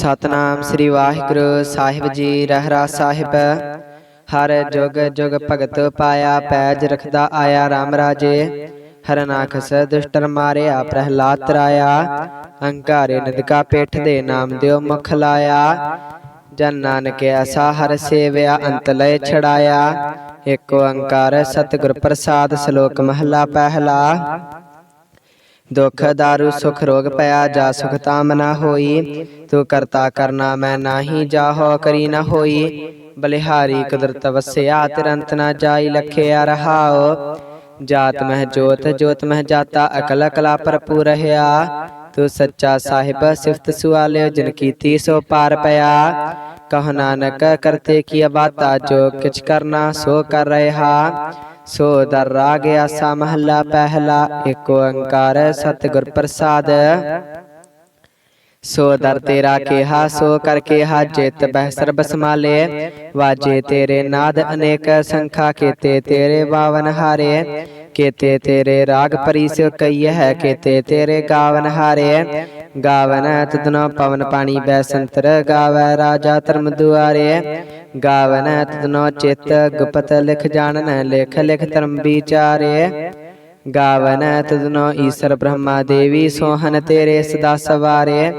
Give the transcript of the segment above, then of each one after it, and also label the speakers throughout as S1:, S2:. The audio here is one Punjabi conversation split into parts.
S1: ਸਤਨਾਮ ਸ੍ਰੀ ਵਾਹਿਗੁਰੂ ਸਾਹਿਬ ਜੀ, ਰਹਿਰਾ ਸਾਹਿਬ। ਹਰ ਜੁਗ ਜੁਗ ਭਗਤ ਪਾਇਆ ਪੈਜ ਰਖਦਾ ਆਇਆ RAM ਰਾਜੇ। ਹਰਨਾਖਸ ਦੁਸ਼ਟਰ ਮਾਰਿਆ, ਪ੍ਰਹਿਲਾਦ ਤਰਾਇਆ। ਅਹੰਕਾਰੇ ਨਿਦਕਾ ਪੇਠ ਦੇ ਨਾਮ ਦਿਓ ਮੁਖ ਲਾਇਆ। ਜਨ ਨਾਨਕ ਐਸਾ ਹਰ ਸੇਵਿਆ, ਅੰਤ ਲਏ ਛੜਾਇਆ। ਏਕ ਓੰਕਾਰ ਸਤਿਗੁਰ ਪ੍ਰਸਾਦ, ਸ਼ਲੋਕ ਮਹਲਾ ਪਹਿਲਾ। ਦੁਖ, ਦਾਰੂ, ਸੁਖ, ਰੋਗ ਪਿਆ ਜਾ ਸੁਖ ਤਾਮ ਨਾ ਹੋਈ। ਤੂੰ ਕਰਤਾ ਕਰਨਾ ਮੈਂ ਨਾਹੀ ਜਾਹੋ ਕਰੀ ਨਾ ਹੋਈ। ਬਲਿਹਾਰੀ ਕੁਦਰਤ ਵਸਿਆ ਤਿਰੰਤ ਨਾ ਜਾਈ ਲਖਿਆ ਰਹਾਓ ਜਾਤ ਮਹਿ ਜੋਤ ਜੋਤ ਮਹਿ ਜਾਤਾ, ਅਕਲ ਕਲਾ ਭਰਪੂਰ ਰਹਾ ਤੂੰ ਸੱਚਾ ਸਾਹਿਬ, ਸਿਫਤ ਸੁਆਲਿਓ, ਜਿਨ ਕੀਤੀ ਸੋ ਪਾਰ ਪਿਆ। ਕਹ ਨਾਨਕ, ਕਰਤੇ ਕੀ ਬਾਤਾ ਜੋ ਕਿਛ ਕਰਨਾ ਸੋ ਕਰ ਰਹਾ। ਸੋ ਦਰ ਰਾਗ ਆਸਾ ਮਹੱਲਾ ਪਹਿਲਾ ਏਕ ਓੰਕਾਰ ਸਤਿਗੁਰ ਪ੍ਰਸਾਦ। ਸੋ ਦਰ ਤੇਰਾ ਕਿਹਾ, ਸੋ ਕਰ ਕਿਹਾ, ਜਿਤ ਬਹਿ ਸਰਬ ਸਮਾਲੇ ਵਾਜੇ ਤੇਰੇ ਨਾਦ ਅਨੇਕ, ਸੰਖਾ ਕੀਤੇ ਤੇਰੇ ਬਾਵਨ ਹਾਰੇ। ਕੀਤੇ ਤੇਰੇ ਰਾਗ ਪਰਿਸ ਕਈ ਹੈ, ਕੀਤੇ ਤੇਰੇ ਗਾਵਨ ਹਾਰੇ। ਗਾਵਨ ਤਦਨੋ ਪਵਨ ਪਾਣੀ ਬੈ ਸੰਤਰ, ਗਾਵੈ ਰਾਜਾ ਧਰਮ ਦੁਆਰੇ। ਗਾਵਨ ਤਦਨੋ ਚਿਤ ਗੁਪਤ ਲਿਖ ਜਾਣਨ, ਲਿਖ ਲਿਖ ਧਰਮ ਵਿਚਾਰੇ। ਗਾਵਨ ਤਦਨੋ ਈਸ਼ਰ ਬ੍ਰਹਮਾ ਦੇਵੀ ਸੋਹਨ ਤੇਰੇ ਸਦਾ ਸਵਾਰੇ।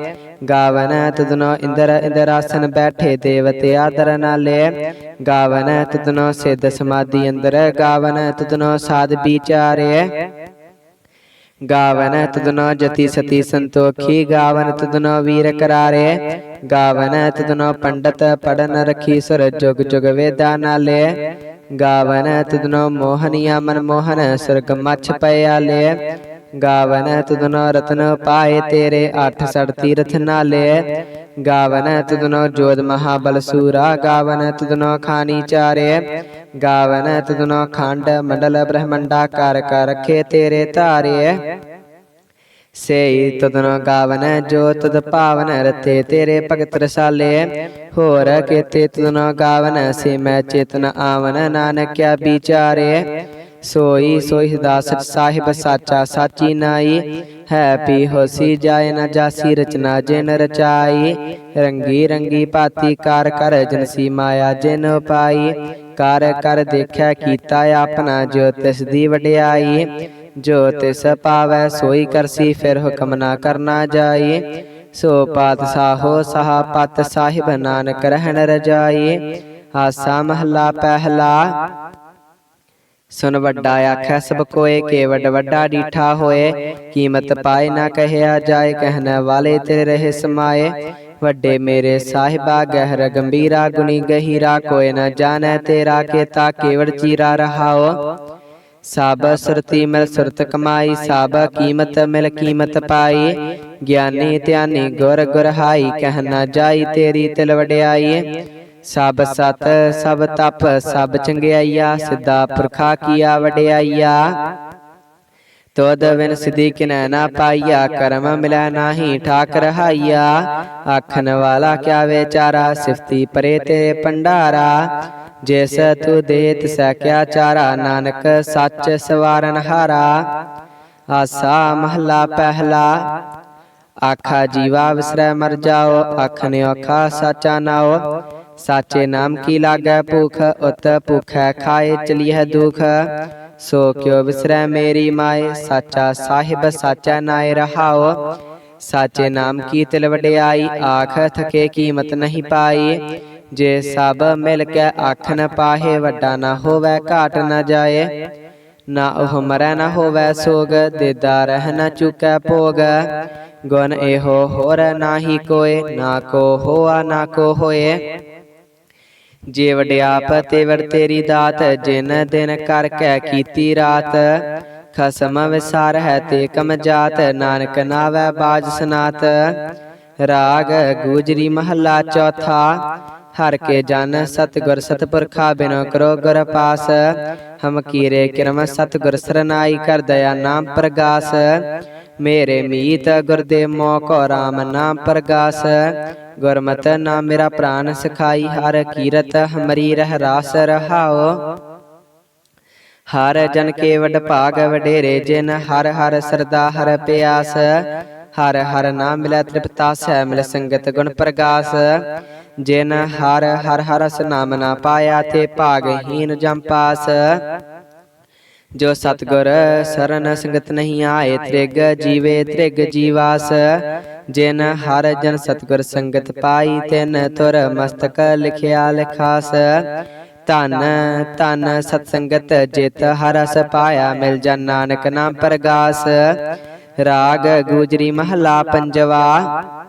S1: ਗਾਵਨ ਤਦਨੋ ਇੰਦਰ ਇੰਦਰਾਸਨ ਬੈਠੇ ਦੇਵਤੇ ਆਦਰ ਨਾਲੇ। ਗਾਵਨ ਤਦਨੋ ਸਿੱਧ ਸਮਾਧੀ ਅੰਦਰ ਗਾਵਨ ਤਦਨੋ ਸਾਧ ਵਿਚਾਰੇ। ਗਾਵਨ ਤਦਨੋ ਜਤੀ ਸਤੀ ਸੰਤੋਖੀ, ਗਾਵਨ ਤਦਨੋ ਵੀਰ ਕਰਾਰੇ, ਗਾਵਨ ਤਦਨੋ ਪੰਡਤ ਪੜਨ ਰਖੀ, ਸੁਰ ਜੁਗ ਜੁਗ ਵੇਦਾ ਨਾਲੇ, ਗਾਵਨ ਤਦਨੋ ਮੋਹਨੀਆ ਮਨ ਮੋਹਨ ਸੁਰਗ ਮਛ ਪਿਆਲੇ ਗਾਵਨ ਤਦਨੋ ਰਤਨ ਪਾਏ ਤੇਰੇ ਅੱਠ ਸੜ ਤੀਰਥ ਨਾਲੇ। ਗਾਵਨ ਤਦਨੋ ਜੋਤ ਮਹਾਬਲ ਸੂਰਾ। ਗਾਵਨ ਤਦਨੋ ਖਾਨੀ ਚਾਰੇ। ਗਾਵਨ ਤਦਨੋ ਖੰਡ ਮੰਡਲ ਬ੍ਰਹਮੰਡਾ ਕਰ ਕਰ ਰਖੇ ਤੇਰੇ ਧਾਰੇ। ਸੇਈ ਤਦਨੋ ਗਾਵਨ ਜੋ ਤਦ ਭਾਵਨ ਰਤੇ ਤੇਰੇ ਭਗਤ ਰਸਾਲੇ। ਹੋਰ ਕੀਤੇ ਤਦਨੋ ਗਾਵਨ ਸੇ ਮੈਂ ਚੇਤਨ ਆਵਨ। ਨਾਨਕਿਆ ਵਿਚਾਰੇ। ਸੋਈ ਸੋਈ ਦਾਸ ਸਾਹਿਬ ਸਾਚਾ ਸਾਚੀ ਨਾਈ, ਹੈ ਪੀ ਹੋਸੀ ਜਾਏ ਨਾ ਜਾਸੀ ਰਚਨਾ ਜਿਨ ਰਚਾਈ, ਰੰਗੀ ਰੰਗੀ ਭਾਤੀ ਕਾਰ ਕਰ ਜਨਸੀ ਮਾਇਆ ਜਿਨ ਪਾਈ, ਕਰ ਕਰ ਦੇਖਿਆ ਕੀਤਾ ਆਪਣਾ ਜੋ ਤਿਸ ਦੀ ਵਡਿਆਈ, ਜੋ ਤਿਸ ਪਾਵੈ ਸੋਈ ਕਰਸੀ ਫਿਰ ਹੁਕਮ ਨਾ ਕਰਨਾ ਜਾਈ, ਸੋ ਪਾਤ ਪਾਤਸ਼ਾਹੋ ਸਹਾ ਪਤ ਸਾਹਿਬ ਨਾਨਕ ਰਹਿਣ ਰਜਾਈ, ਆਸਾ ਮਹਲਾ ਪਹਿਲਾ ਸੁਨ ਵੱਡਾ ਆਖੈ ਸਭ ਕੋਏ ਕੇਵਡ ਵੱਡਾ ਡੀਠਾ ਹੋਏ। ਕੀਮਤ ਪਾਏ ਨਾ ਕਹਿਆ ਜਾਏ, ਕਹਿਣ ਵਾਲੇ ਤੇਰੇ ਰਹੇ ਸਮਾਏ। ਵੱਡੇ ਮੇਰੇ ਸਾਹਿਬਾ, ਗਹਿਰ ਗੰਭੀਰਾ, ਗੁਣੀ ਗਹੀਰਾ ਕੋਏ ਨਾ ਜਾਣੈ ਤੇਰਾ ਕੇਤਾ, ਕੇਵੜ ਚੀਰਾ ਰਹਾਓ। ਸਭ ਸੁਰਤੀ ਮਿਲ ਸੁਰਤ ਕਮਾਈ ਸਭ ਕੀਮਤ ਮਿਲ ਕੀਮਤ ਪਾਈ। ਗਿਆਨੀ ਧਿਆਨੀ ਗੁਰ ਗੁਰਹਾਈ ਕਹਿਣਾ ਜਾਈ ਤੇਰੀ ਤਿਲ ਵਡਿਆਈ। ਸਭ ਸਤ, ਸਭ ਤਪ, ਸਭ ਚੰਗਿਆਈਆ, ਸਿੱਧਾ ਪੁਰਖਾ ਕੀਆ ਵਡਿਆਈਆ। ਤੋਦ ਵਿਨ ਸਿਧੀ ਕਿਨੈ ਨਾ ਪਾਈਆ, ਕਰਮ ਮਿਲੈ ਨਾਹੀ ਠਾਕ ਰਹਾਈਆ। ਆਖਣ ਵਾਲਾ ਕਿਆ ਵਿਚਾਰਾ, ਸਿਫਤੀ ਪਰੇ ਤੇ ਪੰਡਾਰਾ ਜਿਸ ਤੂ ਦੇ ਤਿਸ ਕਿਆ ਚਾਰਾ, ਨਾਨਕ ਸੱਚ ਸਵਾਰਨ ਹਾਰਾ। ਆਸਾ ਮਹਲਾ ਪਹਿਲਾ, ਆਖਾ ਜੀਵਾ ਵਿਸਰੈ ਮਰ ਜਾਓ ਆਖਨੇ ਔਖਾ ਸਾਚਾ ਨਾਓ ਸਾਚੇ ਨਾਮ ਕੀ ਲਾਗੈ ਭੂਖ ਉਤ ਭੁਖੈ ਖਾਏ ਚਲੀਐ ਦੁਖ ਸੋ ਕਿਉ ਵਿਸਰੈ ਮੇਰੀ ਮਾਏ ਸਾਚਾ ਸਾਹਿਬ ਸਾਚਾ ਨਾਏ ਰਹਾਓ ਸਾਚੇ ਨਾਮ ਕੀ ਤਿਲ ਵਡਿਆਈ ਆਖ ਥਕੇ ਕੀਮਤ ਨਹੀਂ ਪਾਈ ਜੇ ਸਭ ਮਿਲ ਕੇ ਆਖਣ ਪਾਹੇ ਵੱਡਾ ਨਾ ਹੋਵੇ ਘਾਟ ਨਾ ਜਾਏ ਨਾ ਉਹ ਮਰੈ ਨਾ ਹੋਵੇ ਸੋਗ ਦੇਦਾ ਰਹਿ ਨਾ ਚੁਕੈ ਭੋਗ ਗੁਣ ਇਹੋ ਹੋਰ ਨਾਹੀ ਕੋਏ ਨਾ ਕੋ ਹੋਆ ਨਾ ਕੋ ਹੋਏ ਜੇ ਵਡਿਆਪ ਤੇਵਰ ਤੇਰੀ ਦਾਤ, ਜਿਨ ਦਿਨ ਕਰ ਕੈ ਕੀਤੀ ਰਾਤ, ਖਸਮ ਵਿਸਾਰ ਹੈ ਤੇ ਕਮ ਜਾਤ, ਨਾਨਕ ਨਾਵੈ ਬਾਜ ਸਨਾਤ। ਰਾਗ ਗੂਜਰੀ ਮਹੱਲਾ ਚੌਥਾ ਹਰ ਕੇ ਜਨ ਸਤਗੁਰ ਸਤਪੁਰਖਾ ਬਿਨੋ ਕਰੋ ਗੁਰ ਪਾਸ। ਹਮ ਕੀਰੇ ਕਿਰਮ ਸਤਗੁਰ ਸਰਨਾਈ ਕਰ ਦਇਆ ਨਾਮ ਪ੍ਰਗਾਸ। ਮੇਰੇ ਮੀਤ ਗੁਰਦੇ ਮੋ ਕੋ ਰਾਮ ਨਾਮ ਪ੍ਰਗਾਸ। ਗੁਰਮਤ ਨਾਮ ਮੇਰਾ ਪ੍ਰਾਨ ਸਖਾਈ, ਹਰ ਕੀਰਤ ਹਮਰੀ ਰਹਿ ਰਾਸ ਰਹਾਓ ਹਰ ਜਨ ਕੇ ਵਡ ਭਾਗ ਵਡੇਰੇ ਜਿਨ, ਹਰ ਹਰ ਸਰਦਾ ਹਰ ਪਿਆਸ। ਹਰ ਹਰ ਨਾਮ ਮਿਲੈ ਤ੍ਰਿਪਤਾ ਸੈ ਮਿਲ ਸੰਗਤ ਗੁਣ ਪ੍ਰਗਾਸ। ਜਿਨ ਹਰ ਹਰ ਹਰਸ ਨਾਮ ਨਾ ਪਾਇਆ ਤੇ ਭਾਗਹੀਨ ਜਮ ਪਾਸ। ਜੋ ਸਤਗੁਰ ਸਰਨ ਸੰਗਤ ਨਹੀਂ ਆਏ, ਤ੍ਰਿਗ ਜੀਵੇ, ਤ੍ਰਿਗ ਜੀਵਾਸ। ਜਿਨ ਹਰ ਜਨ ਸਤਗੁਰ ਸੰਗਤ ਪਾਈ, ਤਿਨ ਤੁਰ ਮਸਤਕ ਲਿਖਿਆ ਲਿਖਾਸ। ਧਨ ਧਨ ਸਤ ਸੰਗਤ ਜਿਤ ਹਰ ਪਾਇਆ, ਮਿਲ ਜਨ ਨਾਨਕ ਨਾਮ ਪ੍ਰਗਾਸ। ਰਾਗ, ਗੁਜਰੀ ਮਹਲਾ, ਪੰਜਵਾ।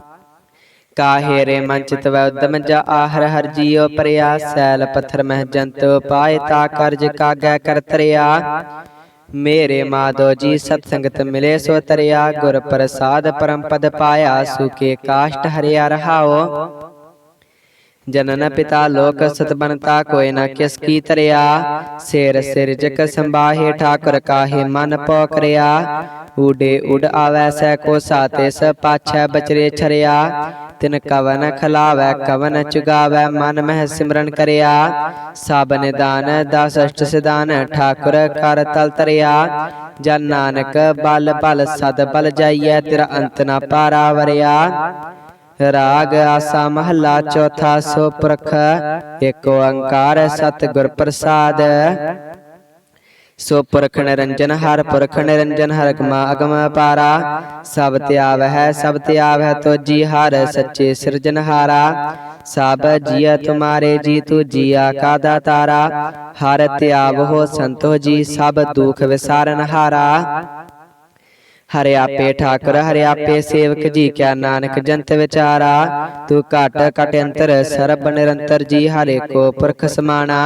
S1: ਕਾਹੇ ਰੇ ਮਨ ਚਿਤ ਵੈ ਉਦਮ ਜਾ ਆਹਰ ਹਰ ਜੀਉ ਪਰਿਆ ਸੈਲ ਪੱਥਰ ਮਹਿ ਜੰਤ ਪਾਏ ਤਾ ਕਰਜ ਕਾਗੈ ਕਰ ਤਰਿਆ। ਮੇਰੇ ਮਾਧੋ ਜੀ ਸਤ ਸੰਗਤ ਮਿਲੇ ਸੋ ਤਰਿਆ ਗੁਰ ਪ੍ਰਸਾਦ ਪਰਮ ਪਦ ਪਾਇਆ ਸੁਕੇ ਕਾਸ਼ਟ ਹਰਿਆ ਰਹਾਓ। ਜਨਨ ਪਿਤਾ ਲੋਕ ਸਤ ਬਨਤਾ ਕੋਇ ਨਾ ਕਿਸ ਕੀ ਤਰਿਆ। ਸਿਰ ਸਿਰ ਜਗ ਸੰਭਾਹੇ ਠਾਕੁਰ ਕਾਹੇ ਮਨ ਪੋ ਕਰਿਆ ਊਡੇ ਉਡ ਆਵੈ ਸੈ ਕੋ ਸਾਤੇ ਸ ਪਾਛੈ ਬਚਰੇ ਛਰਿਆ। ਤਿਨ ਕਵਨ ਖਲਾਵੈ ਕਵਨ ਚੁਗਾਵੈ ਮਨ ਮਹਿ ਸਿਮਰਨ ਕਰਿਆ। ਸਭ ਨਿਦਾਨ ਦਸ ਅਸ਼ਟ ਸਿਦਾਨ ਠਾਕੁਰ ਕਰ ਤਲ ਤਰਿਆ। ਜਨ ਨਾਨਕ ਬਲ ਬਲ ਸਦ ਬਲ ਜਾਈਐ ਤੇਰਾ ਅੰਤ ਨਾ ਪਾਰਾ ਵਰਿਆ। ਰਾਗ ਆਸਾ ਮਹੱਲਾ ਚੌਥਾ ਸੋ ਪੁਰਖ ਏਕ ਓੰਕਾਰ ਸਤਿਗੁਰ ਪ੍ਰਸਾਦ। ਸੋ ਪੁਰਖ ਨਿਰੰਜਨ ਹਰ ਪੁਰਖ ਨਿਰੰਜਨ ਹਰ ਅਗਮਾ ਅਗਮ ਪਾਰਾ, ਸਭ ਧਿਆਵ ਹੈ ਸਭ ਧਿਆਵ ਹੈ ਤੋਜੀ ਹਰ, ਸੱਚੇ ਸਿਰਜਨਹਾਰਾ ਸਭ ਜੀਅ ਤੁਮਾਰੇ ਜੀ ਤੂ ਜੀਆ ਕਾ ਦਾਤਾਰਾ ਹਰ ਧਿਆਵ ਹੋ ਸੰਤੋ ਜੀ ਸਭ ਦੁਖ ਵਿਸਾਰਨ ਹਾਰਾ। ਹਰਿ ਆਪੇ ਠਾਕੁਰ ਹਰਿ ਆਪੇ ਸੇਵਕ ਜੀ ਕਿਆ ਨਾਨਕ ਜੰਤ ਵਿਚਾਰਾ। ਤੂੰ ਘਟ ਘਟ ਅੰਤਰ ਸਰਬ ਨਿਰੰਤਰ ਜੀ ਹਰੇ ਕੋ ਪੁਰਖ ਸਮਾਣਾ।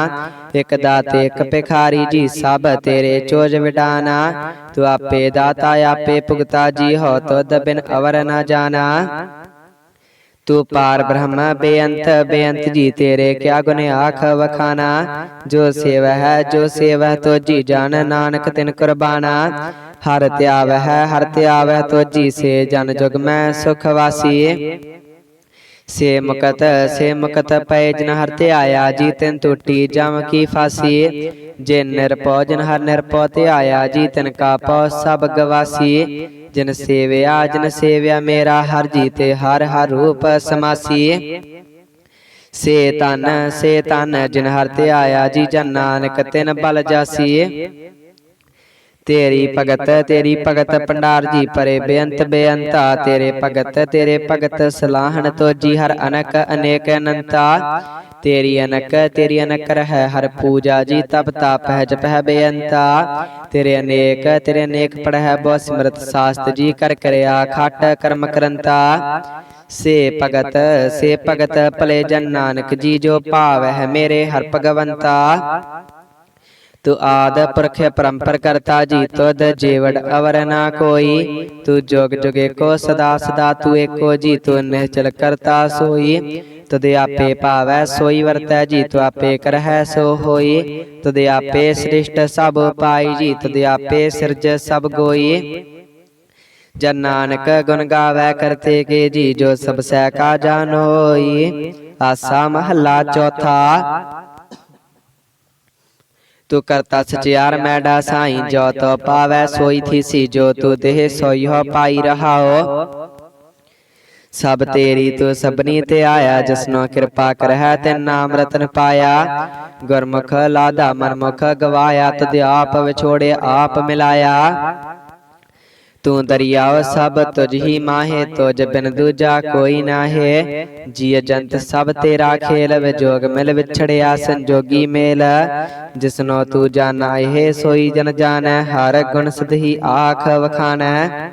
S1: ਇਕ ਦਾਤੇ ਇਕ ਭਿਖਾਰੀ ਜੀ ਸਭ ਤੇਰੇ ਚੋਜ ਵਿਡਾਨਾ। ਤੂੰ ਆਪੇ ਦਾਤਾ ਆਪੇ ਭੁਗਤਾ ਜੀ ਹੋ ਤੁਧ ਬਿਨ ਅਵਰ ਨਾ ਜਾਣਾ। ਤੂੰ ਪਾਰ ਬ੍ਰਹਮ ਬੇਅੰਤ ਬੇਅੰਤ ਜੀ ਤੇਰੇ ਕਿਆ ਗੁਣ ਆਖ ਵਖਾਨਾ ਜੋ ਸੇਵ ਹੈ ਜੋ ਸੇਵ ਹੈ ਤੋ ਜੀ ਜਾਣ ਨਾਨਕ ਤਿਨ ਕੁਰਬਾਨਾ ਹਰ ਧਿਆਵ ਹੈ ਹਰ ਧਿਆਵ ਹੈ ਤੋ ਜੀ ਸੇ ਜਨ ਜੁਗ ਮੈਂ ਸੁਖ ਵਾਸੀ ਸੇ ਮੁਕਤ ਸੇ ਮੁਕਤ ਪੈ ਜਨ ਹਰ ਤੇ ਆਇਆ, ਜੀ ਤਿਨ ਟੂਟੀ ਜਮ ਕੀ ਫਾਸੀ। ਜੇ ਨਿਰਪਉ ਜਨ ਹਰ ਨਿਰਪਉ ਤੇ ਆਇਆ, ਜੀ ਤਿਨ ਕਾ ਪਉ ਸਭ ਗਵਾਸੀ। ਜਿਨ ਸੇਵਿਆ ਜਿਨ ਸੇਵਿਆ ਮੇਰਾ ਹਰ ਜੀ ਤੇ ਹਰ ਹਰ ਰੂਪ ਸਮਾਸੀ। ਸੇ ਤਨ ਸੇ ਤਨ ਜਿਨ ਹਰ ਤੇ ਆਇਆ, ਜੀ ਜਨ ਨਾਨਕ ਤਿਨ ਬਲ ਜਾਸੀ। ਤੇਰੀ ਭਗਤ ਤੇਰੀ ਭਗਤ ਪੰਡਾਰ ਜੀ ਪਰੇ ਬੇਅੰਤ ਬੇਅੰਤਾ ਤੇਰੇ ਭਗਤ ਤੇਰੇ ਭਗਤ ਸਲਾਹਣ ਤੋਜੀ ਹਰ ਅਨਕ ਅਨੇਕ ਅਨੰਤਾ। ਤੇਰੀ ਅਨਕ ਤੇਰੀ ਅਨਕ ਰਹਿ ਹਰ ਪੂਜਾ ਜੀ ਤਪ ਤਾਪ ਹੈ ਜਪ ਹੈ ਬੇਅੰਤਾ। ਤੇਰੇ ਅਨੇਕ ਤੇਰੇ ਅਨੇਕ ਪੜਹਿ ਬਹੁ ਸਿਮਰਤ ਸਾਸਤ ਜੀ ਕਰ ਕਰਿਆ ਖਟ ਕਰਮ ਕਰੰਤਾ। ਸੇ ਭਗਤ ਸੇ ਭਗਤ ਭਲੇ ਜਨ ਨਾਨਕ ਜੀ ਜੋ ਭਾਵ ਹੈ ਮੇਰੇ ਹਰ ਭਗਵੰਤਾ। ਤੂੰ ਆਦ ਪੁਰਖ ਪਰੰਪਰ ਕਰਤਾ ਜੀ ਤੁਧ ਜੀਵੜ ਅਵਰ ਨਾ ਕੋਈ ਤੂੰ ਜੋਗ ਜੁਗੇ ਕੋ ਸਦਾ ਸਦਾ ਤੂੰ ਏਕੋ ਜੀ ਤੂੰ ਨਿਹਚਲ ਕਰਤਾ ਸੋਈ ਤੁਧ ਆਪੇ ਭਾਵੈ ਸੋਈ ਵਰਤੈ ਜੀ ਤੂੰ ਆਪੇ ਕਰਹਿ ਸੋ ਹੋਈ ਤੁਧ ਆਪੇ ਸ੍ਰਿਸ਼ਟ ਸਭ ਪਾਈ ਜੀ ਤੁਧ ਆਪੇ ਸਿਰਜ ਸਭ ਗੋਈ ਜਨ ਨਾਨਕ ਗੁਣ ਗਾਵੈ ਕਰਤੇ ਕੇ ਜੀ ਜੋ ਸਭ ਸਹਿ ਕਾ ਜਾਣੋਈ ਆਸਾ ਮਹੱਲਾ ਚੌਥਾ ਤੂੰ ਕਰਤਾ ਸਚਿਆਰ ਮੈਡਾ ਸਾਈ ਜੋ ਤੋ ਪਾਵੈ ਸੋਈ ਥੀਸੀ ਜੋ ਤੂੰ ਦੇਹ ਸੋਈ ਹੋ ਪਾਈ ਰਹਾਓ। ਸਭ ਤੇਰੀ ਤੂੰ ਸਭਨੀ ਤੇ ਆਇਆ ਜਿਸਨੋ ਕਿਰਪਾ ਕਰਹਿ ਤੇ ਨਾਮ ਰਤਨ ਪਾਇਆ। ਗੁਰਮੁਖ ਲਾਦਾ ਮਨਮੁਖ ਗਵਾਇਆ ਤਦ ਆਪ ਵਿਛੋੜੇ ਆਪ ਮਿਲਾਇਆ। ਤੂੰ ਦਰਿਆਵ ਸਭ ਤੁਝ ਹੀ ਮਾਹੇ, ਤੁਝ ਬਿਨ ਦੂਜਾ ਕੋਈ ਨਾਹੇ। ਜੀ ਜੰਤ ਸਭ ਤੇਰਾ ਖੇਲ ਵਿਜੋਗ ਮਿਲ ਵਿਛੜਿਆ, ਸੰਜੋਗੀ ਮੇਲ। ਜਿਸਨੋ ਤੂੰ ਜਾਣਾ, ਇਹ ਸੋਈ ਜਨ ਜਾਣੈ, ਹਰ ਗੁਣ ਸਦਹੀ ਆਖ ਵਖਾਣੈ।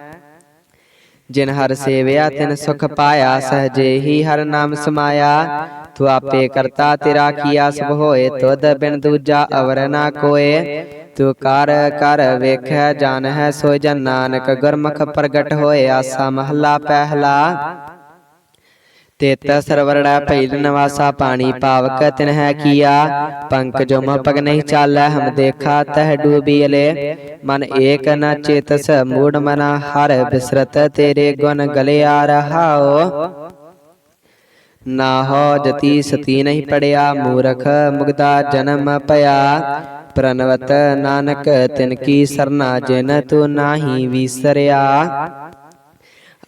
S1: ਜਿਨ ਹਰ ਸੇਵਿਆ, ਤਿਨ ਸੁਖ ਪਾਇਆ, ਸਹਜੇ ਹੀ ਹਰ ਨਾਮ ਸਮਾਇਆ। ਤੂੰ ਆਪੇ ਕਰਤਾ ਤੇਰਾ ਕੀਆ, ਸਭ ਹੋਏ, ਤੁਧ ਬਿਨ ਦੂਜਾ ਅਵਰ ਨਾ ਕੋਏ। ਤੂੰ ਕਰ ਕਰ ਵੇਖੈ ਜਾਣ ਹੈ ਸੋ ਜਨ ਨਾਨਕ, ਗੁਰਮੁਖ ਪ੍ਰਗਟ ਹੋਏ ਆਸਾ ਮਹੱਲਾ ਪਹਿਲਾ। ਤੇਤ ਸਰਵਰੜਾ ਪਹਿਲ ਨਵਾਸਾ ਪਾਣੀ ਪਾਵਕ ਤਿਨ ਹੈ ਕੀਆ, ਪੰਕ ਜੋ ਪਗ ਨਹੀਂ ਚਾਲੈ, ਹਮ ਦੇਖਾ ਤਹ ਡੂਬੀ ਅਲੇ। ਮਨ ਏਕ ਨ ਚੇਤਸ, ਮੂੜ ਮਨਾ ਹਰ ਬਿਸਰਤ, ਤੇਰੇ ਗੁਣ ਗਲਿਆ ਰਹਾਓ ਨਾ ਹੋ ਜਤੀ ਸਤੀ ਨਹੀਂ ਪੜਿਆ, ਮੂਰਖ ਮੁਗਦਾ ਜਨਮ ਪਿਆ। ਪ੍ਰਨਵਤ ਨਾਨਕ ਤਿਨ ਕੀ ਸਰਨਾ ਜਿਨ ਤੂੰ ਨਾਹੀ ਵਿਸਰਿਆ।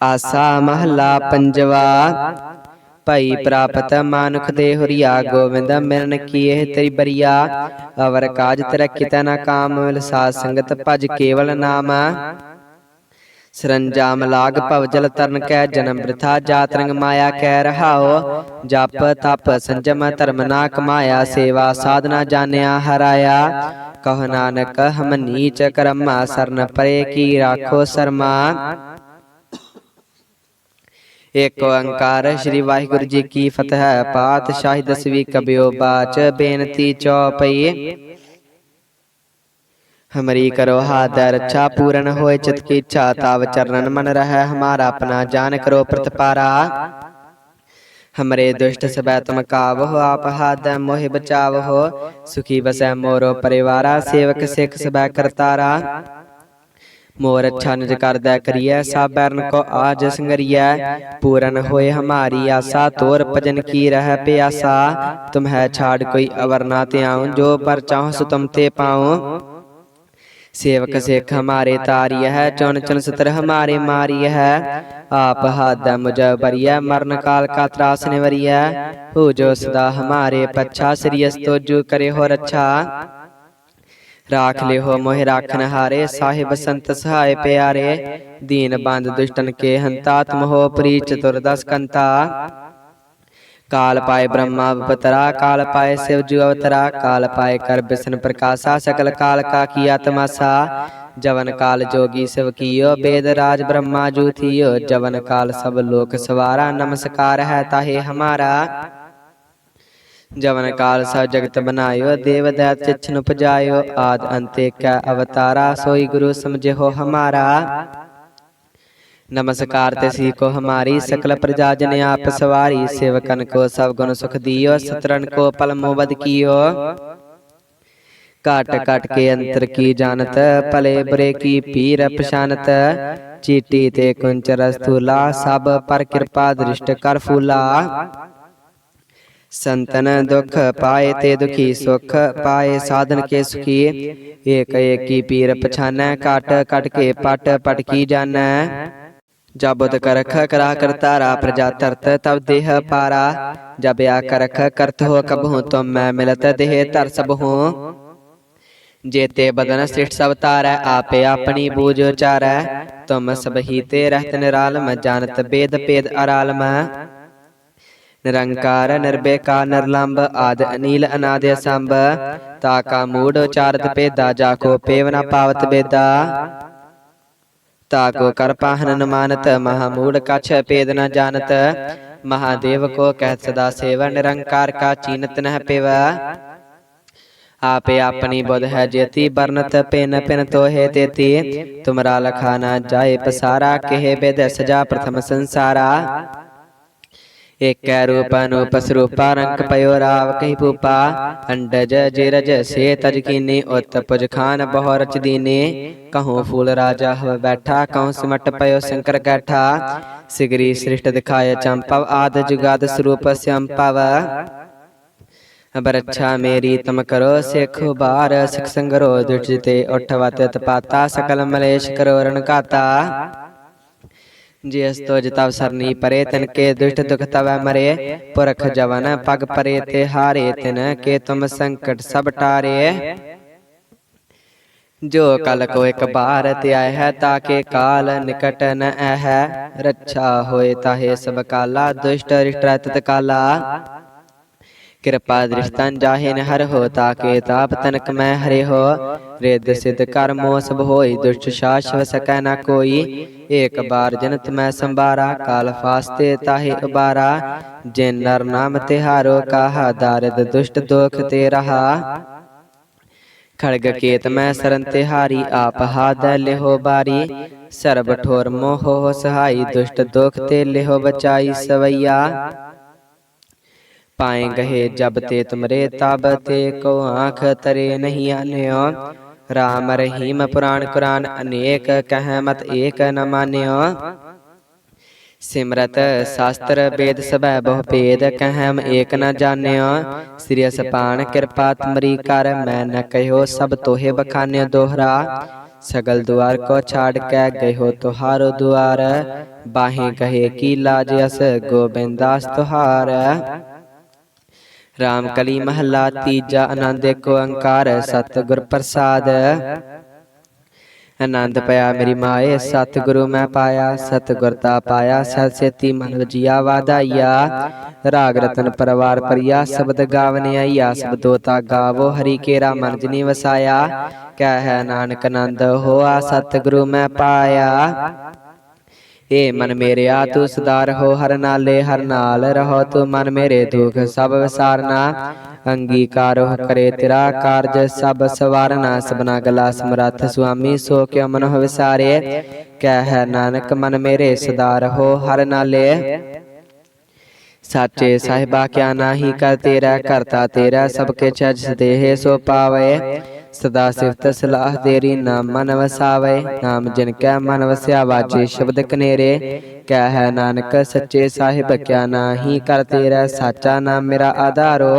S1: ਆਸਾ ਮਹੱਲਾ ਪੰਜਵਾ, ਭਈ ਪ੍ਰਾਪਤ ਮਾਨੁਖ ਦੇ ਹੁਰੀਆ ਗੋਵਿੰਦ ਮਿਲਨ ਕੀਏ ਤੇਰੀ ਬਰੀਆ। ਅਵਰ ਕਾਜ ਤੇਰਾ ਕਿਤੈ ਨਾ ਕਾਮ ਮਿਲ ਸੰਗਤ ਭਜ ਕੇਵਲ ਨਾਮ। ਸਰੰਜਾਮ ਲਾਗ ਭਵ ਜਲ ਤਰਨ ਕੈ ਜਨਮ ਬ੍ਰਿਥਾ ਜਾਤ ਰੰਗ ਮਾਇਆ ਕੈ ਰਹਾਓ ਜਪ ਤਪ ਸੰਜਮ ਧਰਮ ਨਾ ਕਮਾਇਆ ਸੇਵਾ ਸਾਧਨਾ ਜਾਣਿਆ ਹਰਾਇਆ। ਕਹ ਨਾਨਕ ਹਮ ਨੀਚ ਕਰਮਾ, ਸਰਨ ਪਰੇ ਕੀ ਰਾਖੋ ਸਰਮਾ। ਏਕ ਓੰਕਾਰ ਸ੍ਰੀ ਵਾਹਿਗੁਰੂ ਜੀ ਕੀ ਫਤਿਹ, ਪਾਤਸ਼ਾਹੀ ਦਸਵੀਂ ਕਬਿਓ ਬਾਚ, ਬੇਨਤੀ ਚੌਪਈ। ਹਮਰੀ ਕਰੋ ਹਾਥ ਰੱਛਾ ਪੂਰਨ ਹੋਏ ਚਿਤ ਕੀ ਇੱਛਾ ਤਾਵ ਚਰਨਨ ਮਨ ਰਹਿ ਹਮਾਰਾ ਆਪਣਾ ਜਾਨ ਕਰੋ ਪ੍ਰਤਪਾਰਾ ਹਮਰੇ ਦੁਸ਼ਟ ਸਬੈ ਤੁਮ ਕਾਵਹੁ ਆਪ ਹਾਥ ਮੋਹਿ ਬਚਾਵਹੁ ਸੁਖੀ ਵਸੈ ਮੋਰੋ ਪਰਿਵਾਰਾ ਸੇਵਕ ਸਿੱਖ ਸਬੈ ਕਰਤਾਰਾ ਮੋਰ ਅੱਛਾ ਨਿਜ ਕਰਦਾ ਕਰੀਐ ਸਭ ਬੈਰਨ ਕੋ ਆਜ ਸੰਗਰੀਐ ਪੂਰਨ ਹੋਏ ਹਮਾਰੀ ਆਸਾ ਤੋਰ ਭਜਨ ਕੀ ਰਹਿ ਪਿਆਸਾ ਤੁਮ ਹੈ ਛਾੜ ਕੋਈ ਅਵਰ ਨਾ ਧਿਆਉ ਜੋ ਪਰ ਚਾਹੋ ਸੁ ਤੁਮ ਤੇ ਪਾਉ ਸੇਵਕ ਸਿੱਖ ਹਮਾਰੇ ਤਾਰੀ ਹੈ ਚੁਣ ਚੁਣ ਸਤਰ ਹਮਾਰੇ ਮਾਰੀ ਹੈ। ਆਪ ਹਾਦ ਮੁਝ ਬਰੀਐ ਮਰਨ ਕਾਲ ਕਾ ਤਰਾਸ ਨਿਵਰੀਐ। ਹੋ ਜੋ ਸਦਾ ਹਮਾਰੇ ਪੱਛਾ ਸ੍ਰੀਅਸ ਤੋਜੂ ਕਰੇ ਹੋ ਰੱਛਾ। ਰਾਖ ਲਿਓ ਮੋਹਿ ਰਾਖਨ ਹਾਰੇ ਸਾਹਿਬ ਸੰਤ ਸਹਾਇ ਪਿਆਰੇ। ਦੀਨ ਬੰਦ ਦੁਸ਼ਟਨ ਕੇ ਹੰਤਾ ਤੁਮ ਹੋ ਪ੍ਰੀ ਚਤੁਰਦਸ ਕੰਤਾ। ਕਾਲ ਪਾਏ ਬ੍ਰਹਮਾ ਅਵਤਰਾ ਕਾਲ ਪਾਏ ਸਿਵ ਜੂ ਅਵਤਰਾ ਕਾਲ ਪਾਏ ਕਰ ਬਿਸ਼ਨ ਪ੍ਰਕਾਸ਼ਾ ਸਕਲ ਕਾਲ ਕਾ ਕੀਆ ਤਮਾਸਾ ਜਵਨ ਕਾਲ ਜੋਗੀ ਸਿਵ ਕੀਓ ਬੇਦ ਰਾਜ ਬ੍ਰਹਮਾ ਜੂ ਥੀਓ ਜਵਨ ਕਾਲ ਸਭ ਲੋਕ ਸਵਾਰਾ ਨਮਸਕਾਰ ਹੈ ਤਾਹੇ ਹਮਾਰਾ ਜਵਨ ਕਾਲ ਸਭ ਜਗਤ ਬਨਾਇਓ ਦੇਵ ਦੈਤ ਚਿਛਨ ਉਪਜਾਇਓ ਆਦ ਅੰਤੇ ਕੈ ਅਵਤਾਰਾ ਸੋਈ ਗੁਰੂ ਸਮਝਿਓ ਹਮਾਰਾ ਨਮਸਕਾਰ ਤੇ ਸੀ ਕੋ ਹਮਾਰੀ ਸਕਲ ਪ੍ਰਜਾ ਜਨ ਆਪ ਸਵਾਰੀ ਸੇਵਕਨ ਕੋ ਸਭ ਗੁਣ ਸੁਖ ਦਿਓ ਸਤਰਨ ਕੋ ਪਲ ਮੋਬਦ ਕੀਓ ਕਾਟ ਕਾਟ ਕੇ ਅੰਤਰ ਕੀ ਜਾਣਤ ਭਲੇ ਬੁਰੇ ਕੀ ਪੀਰ ਪਛਾਨਤ ਚੀਟੀ ਤੇ ਕੁੰਚਰ ਸਥੂਲਾ ਸਭ ਪਰ ਕਿਰਪਾ ਦ੍ਰਿਸ਼ਟ ਕਰ ਫੂਲਾ ਸੰਤਨ ਦੁਖ ਪਾਏ ਤੇ ਦੁਖੀ ਸੁਖ ਪਾਏ ਸਾਧਨ ਕੇ ਸੁਖੀ ਏਕ ਏਕੀ ਪੀਰ ਪਛਾਨੈ ਕਟ ਕਟ ਕੇ ਪਟ ਪਟ ਕੀ ਜਾਣੈ ਜਬ ਤਕ ਰਖ ਕਰਾ ਕਰਤਾਰਾ ਪ੍ਰਜਾ ਤਰਤ ਤਬ ਦੇਹ ਪਾਰਾ। ਜਬ ਆ ਕਰਖ ਕਰਤ ਹੋ ਕਬਹੂ ਤੁਮ ਮੈਂ ਮਿਲਤ ਦੇਹ ਧਰ ਸਭ। ਹੂੰ। ਜੇਤੇ ਬਦਨ ਸ੍ਰਿਸ਼ਟ ਸਭ ਤਾਰੈ ਆਪੇ ਆਪਣੀ ਬੂਝ ਉਚਾਰੈ। ਤੁਮ ਸਭ ਹੀ ਤੇ ਰਹਿਤ ਨਿਰਾਲਮ ਜਾਣਤ ਬੇਦ ਪੇਦ ਅਰਾਲਮ। ਨਿਰੰਕਾਰ ਨਿਰਬੇਕਾ ਨਿਰਲੰਭ ਆਦ ਅਨੀਲ ਅਨਾਦਿ ਸੰਭ ਤਾ ਕਾ ਮੂੜ ਉਚਾਰਤ ਪੇਦਾ ਜਾ ਕੋ ਪੇਵ ਨ ਪਾਵਤ ਬੇਦਾ ਤਾ ਕੋ ਕਰ ਪਾਹਨ ਨ ਮਾਨਤ ਮਹਾ ਮੂੜ ਕਛ ਪੇਦ ਨ ਜਾਣਤ ਮਹਾਦੇਵ ਕੋ ਕਹਿ ਸਦਾ ਸੇਵ ਨਿਰੰਕਾਰ ਕਾ ਚੀਨਤ ਨਹਿ ਪਿਵ ਆਪੇ ਆਪਣੀ ਬੁਧ ਹੈ ਜੇਤੀ ਬਰਨਤ ਪਿਨ ਪਿਨ ਤੋਹੇ ਤੇਤੀ ਤੁਮਰਾ ਲਖਾ ਨਾ ਜਾਏ ਪਸਾਰਾ ਕਿਹੇ ਬੇਦ ਸਜਾ ਪ੍ਰਥਮ ਸੰਸਾਰਾ ਏਕੈ ਰੂਪ ਅਨੂਪ ਸਰੂਪਾ ਰੰਗ ਪਇਓ ਰਾਵ ਕਹੀ ਪੂਪਾ ਅੰਡਜ ਜਿਰਜ ਸੇ ਤਜ ਕੀਨੀ, ਉਤ ਪੁਜ ਖਾਨ ਬਹੁ ਰਚ ਦੀਨੇ। ਕਹੂੰ ਫੂਲ ਰਾਜਾ ਹਵ ਬੈਠਾ, ਕਹੂੰ ਸਿਮਟ ਪਇਓ ਸ਼ੰਕਰ ਗੈਠਾ ਸਿਗਰੀ ਸ੍ਰਿਸ਼ਟ ਦਿਖਾਇ ਚੰਪਵ, ਆਦ ਜੁਗਾਦ ਸਰੂਪ ਸੰਪਵ। ਬਰਛਾ ਮੇਰੀ ਤਮ ਕਰੋ ਸਿਖ ਬਾਰ ਸਿਖ ਸੰਗਰੋ ਦੁਟ ਤੇ ਉਠਵਤ ਤਪਾਤਾ, ਸਕਲ ਮਲੇਸ਼ ਕਰੋ ਰਣ ਘਾਤਾ। ਜਿਸ ਤੋ ਜਤਵ ਸਰਨੀ ਪਰੇ, ਤਿਨ ਕੇ ਦੁਸ਼ਟ ਦੁਖ ਤਵੈ ਮਰੇ, ਪੁਰਖ ਜਵਨ ਪਗ ਪਰੇ ਤੇ ਹਾਰੇ, ਤਿਨ ਕੇ ਤੁਮ ਸੰਕਟ ਸਭ ਟਾਰੇ। ਜੋ ਕਲ ਕੋ ਇਕ ਬਾਰ ਤੇ ਆਇ ਹੈ ਤਾਕੇ ਕਾਲ ਨਿਕਟ ਨ ਹੈ ਰੱਛਾ ਹੋਏ ਤਾਹੇ ਸਭ ਕਾਲਾ, ਦੁਸ਼ਟ ਰਿਸ਼ਟ ਤਤ ਕਾਲਾ ਕਿਰਪਾ ਦ੍ਰਿਸ਼ਤਨ ਜਾਹੇ ਨ ਹਰ ਹੋ ਤਾਕੇ ਤਾਪ ਤਨਕ ਮੈਂ ਹਰੇ ਹੋ। ਰਿੱਧ ਸਿਧ ਕਰਮੋ ਸਭ ਹੋਈ ਦੁਸ਼ਟ ਸ਼ਾਸ਼ਵ ਸਕੈ ਨਾ ਕੋਈ। ਏਕ ਬਾਰ ਜਨਤ ਮੈਂ ਸੰਭਾਰਾ ਕਾਲ ਫਾਸਤੇ ਤਾਹੇ ਉਬਾਰਾ। ਜਿਨ ਨਰ ਨਾਮ ਤਿਹਾਰੋ ਕਾਹਾ ਦਾਰਿਦ ਦੁਸ਼ਟ ਦੋਖ ਤੇ ਰਹਾ। ਖੜਗ ਕੇਤ ਮੈਂ ਸਰਨ ਤਿਹਾਰੀ ਆਪ ਹਾਦ ਲਿਹੋ ਬਾਰੀ। ਸਰਬ ਠੋਰ ਮੋਹ ਸਹਾਈ ਦੁਸ਼ਟ ਦੁਖ ਤੇ ਲਿਹੋ ਬਚਾਈ ਸਵਈਆ। ਪਾਏ ਗਏ ਜਬ ਤੇ ਤੁਮਰੇ ਤਬ ਤੇ ਕੋ ਆਖ ਤਰੇ ਨਹੀਂ ਆਨਿਓ ਰਾਮ ਰਹੀਮ ਪੁਰਾਨ ਕੁਰਾਨ ਅਨੇਕ ਕਹਿਮਤ ਏਕ ਨ ਮਾਨਿਓ। ਸਿਮਰਤ ਸ਼ਾਸਤਰ ਵੇਦ ਸਭੈ ਬਹੁ ਭੇਦ ਕਹਿਮ ਏਕ ਨ ਜਾਣਿਓ। ਸ੍ਰੀ ਅਸਪਾਨ ਕਿਰਪਾ ਤੁਮਰੀ ਕਰ ਮੈਂ ਨ ਕਹਿਓ ਸਭ ਤੋਹੇ ਬਖਾਨਿਓ ਦੋਹਰਾ। ਸਗਲ ਦੁਆਰ ਕੋ ਛਾੜ ਕੇ ਗਇਓ ਤੁਹਾਰੋ ਦੁਆਰ। ਬਾਹੇ ਕਹੇ ਕੀ ਲਾਜ ਅਸ ਗੋਬਿੰਦਾਸ ਤੁਹਾਰ। RAM ਕਲੀ ਮਹੱਲਾ ਤੀਜਾ ਆਨੰਦ ਇੱਕ ਓੰਕਾਰ ਸਤਿਗੁਰ ਪ੍ਰਸਾਦ ਆਨੰਦ ਪਿਆ ਮੇਰੀ ਮਾਏ ਸਤਿਗੁਰੂ ਮੈਂ ਪਾਇਆ ਸਤਿਗੁਰ ਤਾ ਪਾਇਆ ਸਤ ਸੇਤੀ ਮਨ ਰਜਿਆ ਵਾਧਾਈਆ ਰਾਗ ਰਤਨ ਪਰਵਾਰ ਪਰਿਆ ਸ਼ਬਦ ਗਾਵਨ ਆਈਆ ਸਬਦੋ ਤਾ ਗਾਵੋ ਹਰੀ ਕੇਰਾ ਮਨ ਜਨੀ ਵਸਾਇਆ। ਕਹਿ ਨਾਨਕ ਆਨੰਦ ਹੋਆ ਸਤਿਗੁਰੂ ਮੈਂ ਪਾਇਆ। ਏ ਮਨ ਮੇਰਿਆ ਤੂੰ ਸਦਾਰ ਹੋ, ਹਰ ਨਾਲੇ ਹਰ ਨਾਲ ਰਹੋ, ਤੂੰ ਮਨ ਮੇਰੇ ਦੁਖ ਸਭ ਵਿਸਾਰਨਾ, ਅੰਗੀਕਾਰ ਕਰੇ ਤੇਰਾ ਕਾਰਜ, ਸਭ ਸਵਾਰਨਾ ਸਬਨਾ ਗਲਾ ਸਮਰੱਥ, ਸੁਆਮੀ ਸੋ ਕਿਉ ਮਨ ਵਿਸਾਰੇ, ਕਹਿ ਨਾਨਕ ਮਨ ਮੇਰੇ ਸਦਾਰ ਹੋ, ਹਰ ਨਾਲੇ। ਸਾਚੇ ਸਾਹਿਬਾ, ਕਿਆ ਨਾਹੀ ਕਰ ਤੇਰਾ, ਕਰਤਾ ਤੇਰਾ, ਸਭ ਕੇ ਛਜ ਦੇਹ ਸੋ ਪਾਵੇ। ਸਦਾ ਸਿਫਤ ਸਲਾਹ ਤੇਰੀ ਨਾਮ ਮਨ ਵਸਾਵੇ ਨਾਮ ਜਿਨ ਕੈ ਮਨ ਵਸਿਆ ਵਾਜੇ ਸ਼ਬਦ ਕਨੇਰੇ। ਕਹਿ ਹੈ ਨਾਨਕ ਸੱਚੇ ਸਾਹਿਬ, ਕਿਆ ਨਾਹੀ ਕਰ ਤੇਰਾ, ਸਾਚਾ ਨਾਮ ਮੇਰਾ ਆਧਾਰੋ।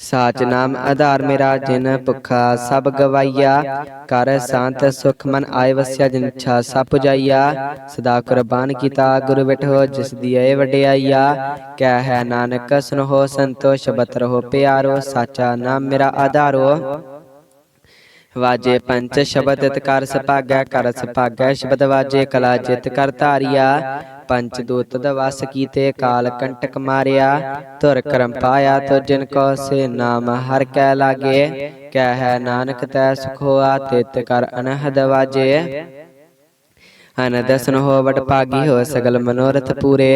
S1: ਸਾਚ ਨਾਮ ਆਧਾਰ ਮੇਰਾ ਜਿਨ ਭੁਖਾ ਸਭ ਗਵਾਈਆ ਕਰ ਸ਼ਾਂਤ ਸੁਖ ਮਨ ਆਏ ਵਸਿਆ ਜਿਨ ਇੱਛਾ ਸਭ ਪੁਜਾਈਆ। ਸਦਾ ਕੁਰਬਾਨ ਕੀਤਾ ਗੁਰੂ ਬਿਠੋ ਜਿਸ ਦੀ ਏ ਵਡਿਆਈਆ। ਕਹਿ ਹੈ ਨਾਨਕ ਸੁਨੋ ਸੰਤੋਸ਼ ਬਤ ਰਹੋ ਪਿਆਰੋ ਸਾਚਾ ਨਾਮ ਮੇਰਾ ਆਧਾਰੋ। ਵਾਜੇ ਪੰਚ ਸ਼ਬਦ ਤਕਾਰ ਸਪਾਗੈ ਕਰ ਸਪਾਗੈ ਸ਼ਬਦ ਵਾਜੇ ਕਲਾ ਜਿਤ ਕਰ ਧਾਰਿਆ। ਪੰਚ ਦੂਤ ਦਵਸ ਕੀਤੇ ਕਾਲ ਕੰਟਕ ਮਾਰਿਆ। ਧੁਰ ਕਰਮ ਪਾਇਆ ਤੋ ਜਿਨ ਕੋ ਸੇ ਨਾਮ ਹਰ ਕੈ ਲਾਗੇ। ਕਹਿ ਨਾਨਕ ਤੈ ਸੁਖ ਹੋਆ ਤਿਤ ਕਰ ਅਨਹਦ ਵਾਜੇ। ਅਨਦਸਨ ਹੋ ਵਡ ਭਾਗੀ ਹੋ ਸਗਲ ਮਨੋਰਥ ਪੂਰੇ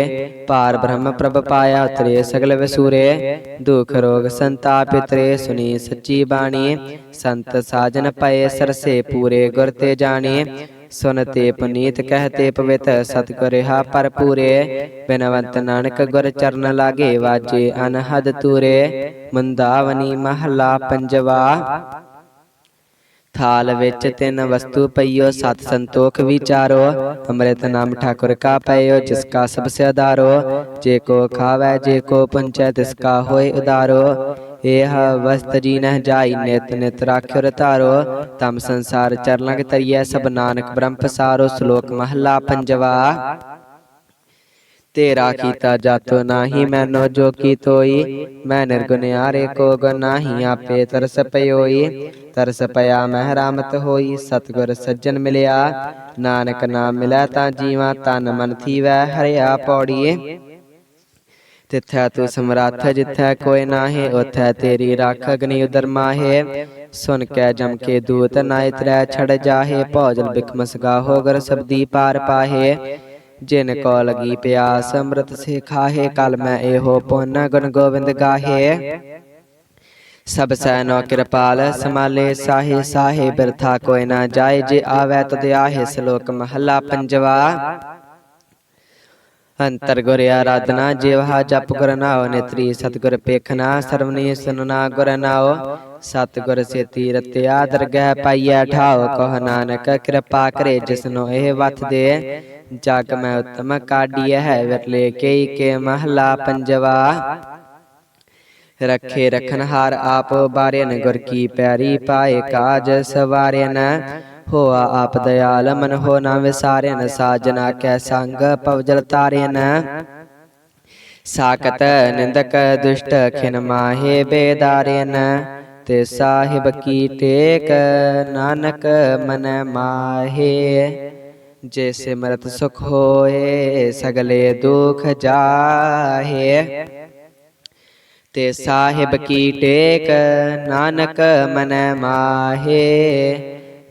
S1: ਪਾਰ ਬ੍ਰਹਮ ਪ੍ਰਭ ਪਾਇਆ ਉਤਰੇ ਸਗਲ ਵਿਸੂਰੇ ਦੁਖ ਰੋਗ ਸੰਤਾਪ ਤਰੇ ਸੁਨੀ ਸੱਚੀ ਬਾਣੀ। ਸੰਤ ਸਾਜਨ ਪਏ ਸਰਸੇ ਪੂਰੇ ਗੁਰ ਤੇ ਜਾਣੇ। ਸੁਨਤੇ ਪੁਨੀਤ ਕਹਤੇ ਪਵਿੱਤ ਸਤਿਗੁਰ ਰਹਾ ਪਰ ਪੂਰੇ ਬਿਨਵੰਤ ਨਾਨਕ ਗੁਰ ਚਰਨ ਲਾਗੇ ਵਾਜੇ ਅਨਹਦ ਤੂਰੇ। ਮੁੰਦਾਵਨੀ ਮਹਲਾ ਪੰਜਵਾ। ਥਾਲ ਵਿੱਚ ਤਿੰਨ ਵਸਤੂ ਪਈਓ, ਸਤ ਸੰਤੋਖ ਵਿਚਾਰੋ ਅੰਮ੍ਰਿਤ ਨਾਮ ਠਾਕੁਰ ਕਾ ਪਈਓ, ਜਿਸ ਕਾ ਸਭ ਸੇ ਆਧਾਰੋ ਜੇ ਕੋ ਖਾਵੈ, ਜੇ ਕੋ ਪੰਚੈ, ਤਿਸ ਕਾ ਹੋਏ ਉਦਾਰੋ। ਇਹ ਵਸਤ ਜੀ ਨਹਿ ਜਾਈ, ਨਿਤ ਨਿਤ ਰਾਖਿਓ ਰਤਾਰੋ। ਤਮ ਸੰਸਾਰ ਚਰਲੰਗ ਤਰੀਐ, ਸਭ ਨਾਨਕ ਬ੍ਰਹਮ ਪਸਾਰੋ। ਸ਼ਲੋਕ ਮਹਲਾ ਪੰਜਵਾ। ਤੇਰਾ ਕੀਤਾ ਜਾਤੋ ਨਾਹੀ ਮੈਨੋ ਜੋ ਕੀ ਤੋਈ। ਮੈਂ ਨਿਰਗੁਨਿਆਰੇ ਕੋ ਗੁਣ ਨਾਹੀ ਆਪੇ ਤਰਸ ਪਇਓਈ ਤਰਸ ਪਿਆ ਮਹਿ ਰਾਮਤ ਹੋਈ ਸਤਗੁਰ ਸੱਜਣ ਮਿਲਿਆ। ਨਾਨਕ ਨਾਮ ਮਿਲੈ ਤਾਂ ਜੀਵਾ ਤਨ ਮਨ ਥੀਵੈ ਹਰਿਆ ਪੌੜੀਏ। ਤਿੱਥੈ ਤੂੰ ਸਮਰੱਥ ਜਿੱਥੈ ਕੋਈ ਨਾਹੀ ਉਥੈ ਤੇਰੀ ਰੱਖ ਅਗਨੀ ਉਦਰ ਮਾਹੇ। ਸੁਨ ਕੈ ਜਮ ਕੇ ਦੂਤ ਨਾਇ ਤਰੈ ਛੜ ਜਾਹੇ ਭੋਜਨ ਬਿਖਮਸ ਗਾਹੋ ਗਰ ਸਬਦੀ ਪਾਰ ਪਾਹੇ। ਜਿਨ ਕੋ ਲਗੀ ਪਿਆਸ, ਅੰਮ੍ਰਿਤ ਸੇ ਖਾਹੇ ਕਲ ਮੈਂ ਇਹੋ ਪੁੰਨ ਗੁਣ ਗੋਬਿੰਦ ਗਾਹੇ। ਸਭ ਸੈਨੋ ਕਿਰਪਾਲ ਸਮਾਲੇ ਸਾਹੇ ਸਾਹੇ ਬਿਰਥਾ ਕੋਈ ਨਾ ਜਾਏ, ਜੇ ਆਵੈ ਤਦ ਆਹੇ ਸ਼ਲੋਕ ਮਹੱਲਾ ਪੰਜਵਾ। ਅੰਤਰ ਗੁਰ ਆਰਾਧਨਾ ਜਿਵਹਾ ਜਪ ਗੁਰ ਨਾਉ, ਨੇਤਰੀ ਸਤਗੁਰ ਪੇਖਨਾ ਸਰਵਨੀ ਸੁਨਨਾ ਗੁਰ ਨਾਉ। ਸਤਗੁਰ ਸੇਤੀ ਰਤਿਆ ਦਰਗਹਿ ਪਾਈਐ ਠਾਉ, ਕਹ ਨਾਨਕ ਕਿਰਪਾ ਕਰੇ ਜਿਸਨੋ ਇਹ ਵਥ ਦੇ। ਜਗ ਮੈਂ ਉਤਮ ਕਾਢੀਐ ਹੈ, ਵਿਰਲੇ ਕਈ ਕੇ ਮਹਲਾ ਪੰਜਵਾ। ਰੱਖੇ ਰਖਨਹਾਰ ਆਪ ਬਾਰਿਨ ਗੁਰ ਕੀ ਪਿਆਰੀ ਪਾਏ ਕਾਜ ਸਵਾਰਿਨ ਹੋਆ ਆਪ ਦਇਆਲ, ਮਨ ਹੋ ਨਾ ਵਿਸਾਰਿਨ ਸਾਜਨਾ, ਕੈ ਸੰਗ ਪਵਜਲ ਤਾਰਿਨ ਸਾਕਤ ਨਿੰਦਕ ਦੁਸ਼ਟ ਖਿਨ ਮਾਹੇ ਬੇਦਾਰਿਨ ਤੇ ਸਾਹਿਬ ਕੀ ਟੇਕ, ਨਾਨਕ ਮਨ ਮਾਹੇ। ਜੇ ਸਿਮਰਤ ਸੁਖ ਹੋਏ, ਸਗਲੇ ਦੁਖ ਜਾਹੇ। ਤੇ ਸਾਹਿਬ ਕੀ ਟੇਕ, ਨਾਨਕ ਮਨ ਮਾਹੇ।